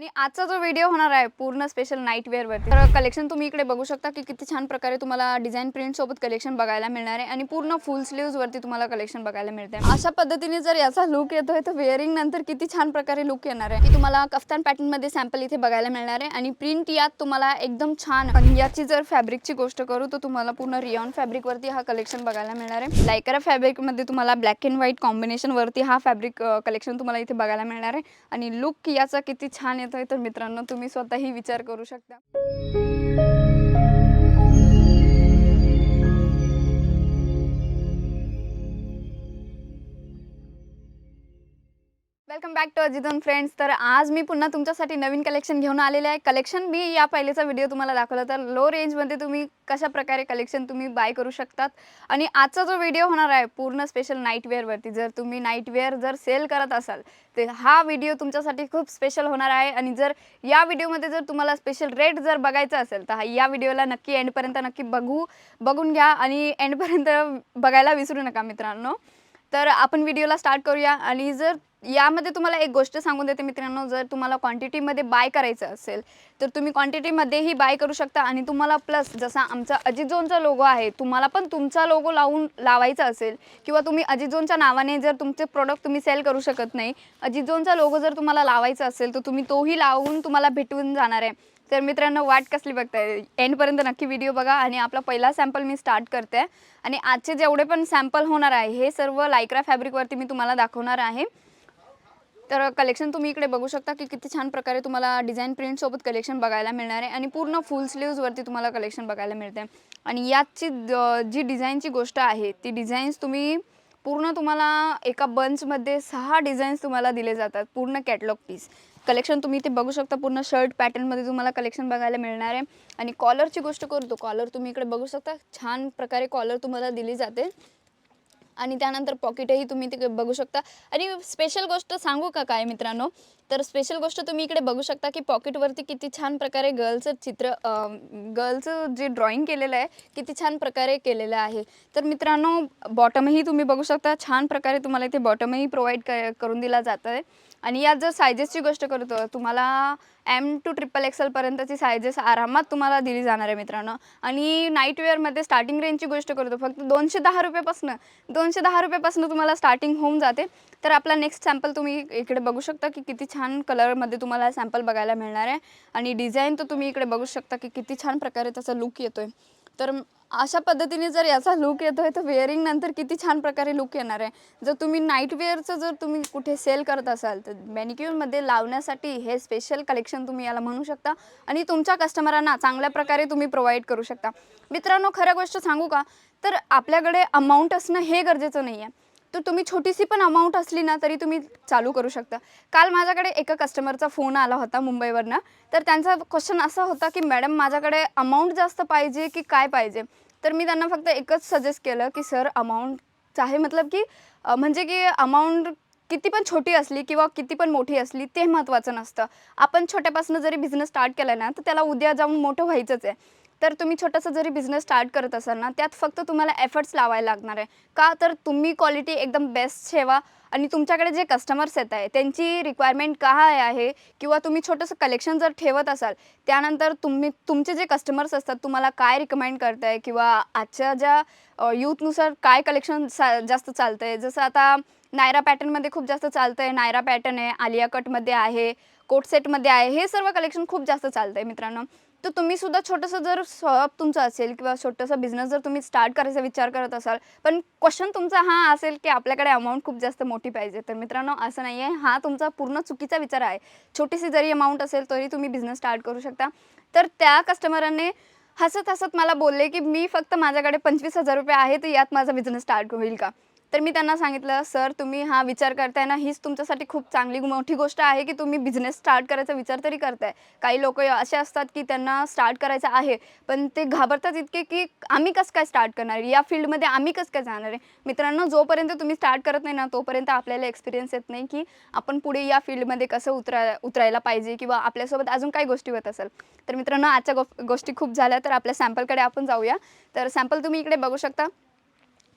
आणि आजचा जो व्हिडिओ होणार आहे पूर्ण स्पेशल नाईट वेअरवरती तर कलेक्शन तुम्ही इकडे बघू शकता की किती छान प्रकारे तुम्हाला डिझाईन प्रिंट सोबत कलेक्शन बघायला मिळणार आहे आणि पूर्ण फुल स्लीव्ज वरती तुम्हाला कलेक्शन बघायला मिळते. अशा पद्धतीने जर याचा लुक येतोय तर वेअरिंग नंतर किती छान प्रकारे लुक येणार आहे. की तुम्हाला कफ्तान पॅटर्नमध्ये सॅम्पल इथे बघायला मिळणार आहे आणि प्रिंट यात तुम्हाला एकदम छान आणि याची जर फॅब्रिकची गोष्ट करू तर तुम्हाला पूर्ण रिऑन फॅब्रिक वरती हा कलेक्शन बघायला मिळणार आहे. लायकरा फॅब्रिकमध्ये तुम्हाला ब्लॅक अँड व्हाईट कॉम्बिनेशन वरती हा फॅब्रिक कलेक्शन तुम्हाला इथे बघायला मिळणार आहे. आणि लुक याचा किती छान येतो येतोय तर मित्रांनो तुम्ही स्वतःही विचार करू शकता. वेलकम बॅक टू अजितन फ्रेंड्स तर आज मी पुन्हा तुमच्यासाठी नवीन कलेक्शन घेऊन आलेले आहे. कलेक्शन मी या पहिलेचा व्हिडिओ तुम्हाला दाखवला. तर लो रेंजमध्ये तुम्ही कशा प्रकारे कलेक्शन तुम्ही बाय करू शकतात? आणि आजचा जो व्हिडिओ होणार आहे पूर्ण स्पेशल नाईटवेअरवरती जर तुम्ही नाईटवेअर जर सेल करत असाल तर हा व्हिडिओ तुमच्यासाठी खूप स्पेशल होणार आहे. आणि जर या व्हिडिओमध्ये जर तुम्हाला स्पेशल रेट जर बघायचा असेल तर हा- या व्हिडिओला नक्की एंडपर्यंत नक्की बघू बघून घ्या आणि एंडपर्यंत बघायला विसरू नका मित्रांनो. तर आपण व्हिडिओला स्टार्ट करूया. आणि जर यामध्ये तुम्हाला एक गोष्ट सांगून देते मित्रांनो जर तुम्हाला क्वांटिटीमध्ये बाय करायचं असेल तर तुम्ही क्वांटिटीमध्येही बाय करू शकता आणि तुम्हाला प्लस जसा आमचा अजिजोनचा लोगो आहे तुम्हाला पण तुमचा लोगो लावून लावायचा असेल किंवा तुम्ही अजितझोनच्या नावाने जर तुमचे प्रोडक्ट तुम्ही सेल करू शकत नाही अजित लोगो जर तुम्हाला लावायचा असेल तर तुम्ही तोही लावून तुम्हाला भेटून जाणार आहे. तर मित्रांनो वाट कसली बघताय? एंडपर्यंत नक्की व्हिडिओ बघा आणि आपला पहिला सॅम्पल मी स्टार्ट करते. आणि आजचे जेवढे पण सॅम्पल होणार आहे हे सर्व लायक्रा फॅब्रिकवरती मी तुम्हाला दाखवणार आहे. तर कलेक्शन तुम्ही इकडे बघू शकता की किती छान प्रकारे तुम्हाला डिझाईन प्रिंटसोबत कलेक्शन बघायला मिळणार आहे आणि पूर्ण फुल स्लीव्जवरती तुम्हाला कलेक्शन बघायला मिळते आणि याची जी डिझाईनची गोष्ट आहे ती डिझाईन्स तुम्ही पूर्ण तुम्हाला एका बंचमध्ये सहा डिझाईन्स तुम्हाला दिले जातात पूर्ण कॅटलॉग पीस कलेक्शन तुम्ही इथे बघू शकता पूर्ण शर्ट पॅटर्नमध्ये तुम्हाला कलेक्शन बघायला मिळणार आहे. आणि कॉलरची गोष्ट करतो कॉलर तुम्ही इकडे बघू शकता छान प्रकारे कॉलर तुम्हाला दिली जाते. आणि त्यानंतर पॉकेटही तुम्ही तिकडे बघू शकता. आणि स्पेशल गोष्ट सांगू का काय मित्रांनो? तर स्पेशल गोष्ट तुम्ही इकडे बघू शकता की पॉकेटवरती किती छान प्रकारे गर्लचं चित्र गर्लचं जे ड्रॉइंग केलेलं आहे किती छान प्रकारे केलेलं आहे. तर मित्रांनो बॉटमही तुम्ही बघू शकता. छान प्रकारे तुम्हाला इथे बॉटमही प्रोव्हाइड क करून दिला जात आहे आणि यात जर सायजेसची गोष्ट करतो तुम्हाला एम टू ट्रिपल एक्सलपर्यंतची सायजेस आरामात तुम्हाला दिली जाणार आहे मित्रांनो. आणि नाईटवेअरमध्ये स्टार्टिंग रेंजची गोष्ट करतो फक्त दोनशे दहा रुपयापासून दोनशे दहा रुपयापासून तुम्हाला स्टार्टिंग होऊन जाते. तर आपला नेक्स्ट सॅम्पल तुम्ही इकडे बघू शकता की किती छान कलरमध्ये तुम्हाला सॅम्पल बघायला मिळणार आहे. आणि डिझाईन तर तुम्ही इकडे बघू शकता की किती छान प्रकारे त्याचा लुक आहे तर अशा पद्धतीने जर याचा लुक आहे तर वेअरिंग नंतर किती छान प्रकारे लुक येणार आहे. जर तुम्ही नाईट वेअरचं जर तुम्ही कुठे सेल करत असाल तर मॅनिक्युअरमध्ये लावण्यासाठी हे स्पेशल कलेक्शन तुम्ही याला म्हणू शकता. आणि तुमच्या कस्टमरांना चांगल्या प्रकारे तुम्ही प्रोव्हाइड करू शकता. मित्रांनो खऱ्या गोष्ट सांगू का? तर आपल्याकडे अमाऊंट असणं हे गरजेचं नाही आहे तर तुम्ही छोटीशी पण अमाऊंट असली ना तरी तुम्ही चालू करू शकता. काल माझ्याकडे एका कस्टमरचा फोन आला होता मुंबईवरनं. तर त्यांचा क्वेश्चन असा होता की मॅडम माझ्याकडे अमाऊंट जास्त पाहिजे की काय पाहिजे? तर मी त्यांना फक्त एकच सजेस्ट केलं की सर अमाऊंट चाहे मतलब की म्हणजे की अमाऊंट किती पण छोटी असली किंवा किती पण मोठी असली ते महत्त्वाचं नसतं. आपण छोट्यापासून जरी बिझनेस स्टार्ट केला ना तर त्याला उद्या जाऊन मोठं व्हायचंच आहे. तर तुम्ही छोटासा जरी बिझनेस स्टार्ट करत असाल ना त्यात फक्त तुम्हाला एफर्ट्स लावायला लागणार आहे. का? तर तुम्ही क्वालिटी एकदम बेस्ट ठेवा आणि तुमच्याकडे जे कस्टमर्स येत आहे त्यांची रिक्वायरमेंट काय आहे किंवा तुम्ही छोटंसं कलेक्शन जर ठेवत असाल त्यानंतर तुम्ही तुमचे जे कस्टमर्स असतात तुम्हाला काय रिकमेंड करताय? किंवा आजच्या ज्या यूथनुसार काय कलेक्शन सा जास्त चालतं आहे जसं आता नायरा पॅटर्नमध्ये खूप जास्त चालतं आहे नायरा पॅटर्न आहे आलिया कटमध्ये आहे कोट सेटमध्ये आहे. हे सर्व कलेक्शन खूप जास्त चालतं आहे मित्रांनो. तर तुम्ही सुद्धा छोटंसं जर शॉप तुमचं असेल किंवा छोटंसं बिझनेस जर तुम्ही स्टार्ट करायचा विचार करत असाल पण क्वेश्चन तुमचा हा असेल की आपल्याकडे अमाऊंट खूप जास्त मोठी पाहिजे. तर मित्रांनो असं नाही आहे हा तुमचा पूर्ण चुकीचा विचार आहे. छोटीशी जरी अमाऊंट असेल तरी तुम्ही बिझनेस स्टार्ट करू शकता. तर त्या कस्टमरांनी हसत हसत मला बोलले की मी फक्त माझ्याकडे पंचवीस हजार रुपये आहे तर यात माझा बिझनेस स्टार्ट होईल का? तर मी त्यांना सांगितलं सर तुम्ही हा विचार करताय ना हीच तुमच्यासाठी खूप चांगली मोठी गोष्ट आहे की तुम्ही बिझनेस स्टार्ट करायचा विचार तरी करताय. काही लोक असे असतात की त्यांना स्टार्ट करायचं आहे पण ते घाबरतात इतके की आम्ही कसं काय स्टार्ट करणार आहे? या फील्डमध्ये आम्ही कसं काय जाणार आहे? मित्रांनो जोपर्यंत तुम्ही स्टार्ट करत नाही ना तोपर्यंत आपल्याला एक्सपिरियन्स येत नाही की आपण पुढे या फील्डमध्ये कसं उतरा उतरायला पाहिजे किंवा आपल्यासोबत अजून काही गोष्टी होत असेल. तर मित्रांनो आजच्या गो गोष्टी खूप झाल्या तर आपल्या सॅम्पलकडे आपण जाऊया. तर सॅम्पल तुम्ही इकडे बघू शकता.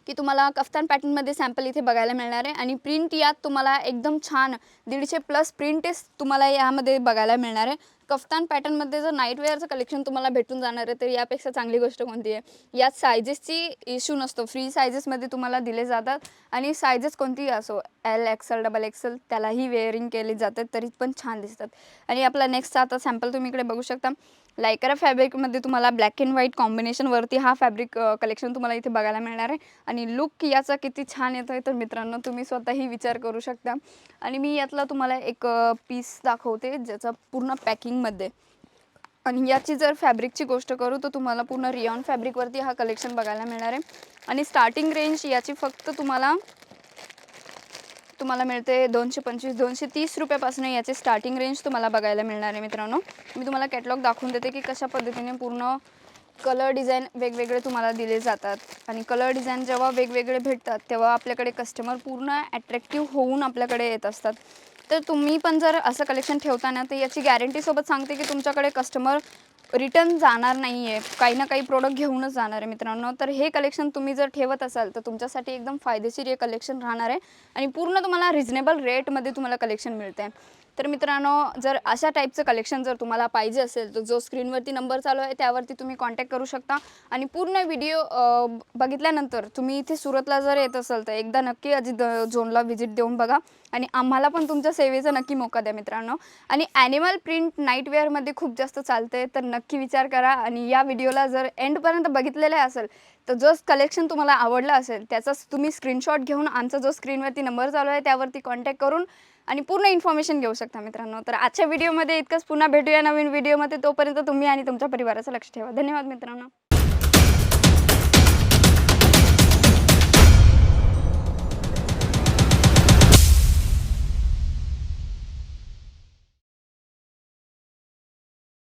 की तुम्हाला कफ्तान पॅटर्नमध्ये सॅम्पल इथे बघायला मिळणार आहे. आणि प्रिंट यात तुम्हाला एकदम छान दीडशे प्लस प्रिंटेस तुम्हाला यामध्ये बघायला मिळणार आहे. कफ्तान पॅटर्नमध्ये जर नाईटवेअरचं कलेक्शन तुम्हाला भेटून जाणार आहे तर यापेक्षा चांगली गोष्ट कोणती आहे? यात सायजेसची इश्यू नसतो. फ्री सायजेसमध्ये तुम्हाला दिले जातात. आणि सायजेस कोणतीही असो एल एक्सल डबल एक्सल त्यालाही वेअरिंग केली जातात तरी पण छान दिसतात. आणि आपला नेक्स्टचा आता सॅम्पल तुम्ही इकडे बघू शकता. लायकरा फॅब्रिकमध्ये तुम्हाला ब्लॅक अँड व्हाईट कॉम्बिनेशनवरती हा फॅब्रिक कलेक्शन तुम्हाला इथे बघायला मिळणार आहे. आणि लुक याचा किती छान येतो आहे तर मित्रांनो तुम्ही स्वतःही विचार करू शकता. आणि मी यातला तुम्हाला एक पीस दाखवते ज्याचा पूर्ण पॅकिंग पॅकिंगमध्ये आणि याची जर फॅब्रिकची गोष्ट करू तर तुम्हाला पूर्ण रियॉन फॅब्रिकवरती हा कलेक्शन बघायला मिळणार आहे. आणि स्टार्टिंग रेंज याची फक्त तुम्हाला तुम्हाला मिळते दोनशे पंचवीस दोनशे तीस रुपयापासून याची स्टार्टिंग रेंज तुम्हाला बघायला मिळणार आहे मित्रांनो. मी तुम्हाला कॅटलॉग दाखवून देते की कशा पद्धतीने पूर्ण कलर डिझाईन वेगवेगळे तुम्हाला दिले जातात. आणि कलर डिझाईन जेव्हा वेगवेगळे भेटतात तेव्हा आपल्याकडे कस्टमर पूर्ण ॲट्रॅक्टिव्ह होऊन आपल्याकडे येत असतात. तर तुम्ही पण जर असं कलेक्शन ठेवताना तर याची गॅरंटीसोबत सांगते की तुमच्याकडे कस्टमर रिटर्न जाणार नाही आहे काही ना काही प्रोडक्ट घेऊनच जाणार आहे मित्रांनो. तर हे कलेक्शन तुम्ही जर ठेवत असाल तर तुमच्यासाठी एकदम फायदेशीर हे कलेक्शन राहणार आहे. आणि पूर्ण तुम्हाला रिजनेबल रेटमध्ये तुम्हाला कलेक्शन मिळतं आहे तर मित्रांनो जर अशा टाईपचं कलेक्शन जर तुम्हाला पाहिजे असेल तर जो स्क्रीनवरती नंबर चालू आहे त्यावरती तुम्ही कॉन्टॅक्ट करू शकता. आणि पूर्ण व्हिडिओ बघितल्यानंतर तुम्ही इथे सुरतला जर येत असाल तर एकदा नक्की अजित झोनला व्हिजिट देऊन बघा. आणि आम्हाला पण तुमच्या सेवेचा नक्की मोका द्या मित्रांनो. आणि ॲनिमल प्रिंट नाईटवेअरमध्ये खूप जास्त चालते तर नक्की विचार करा. आणि या व्हिडिओला जर एंडपर्यंत बघितलेलं असेल तर जो कलेक्शन तुम्हाला आवडला असेल त्याचा तुम्ही स्क्रीनशॉट घेऊन आमचा जो स्क्रीनवरती नंबर चालू आहे त्यावरती कॉन्टॅक्ट करून आणि पूर्ण इन्फॉर्मेशन घेऊ शकता मित्रांनो. तर आजच्या व्हिडिओमध्ये इतकंच. पुन्हा भेटूया नवीन व्हिडिओमध्ये तोपर्यंत तुम्ही आणि तुमच्या परिवाराचं लक्ष ठेवा. धन्यवाद मित्रांनो.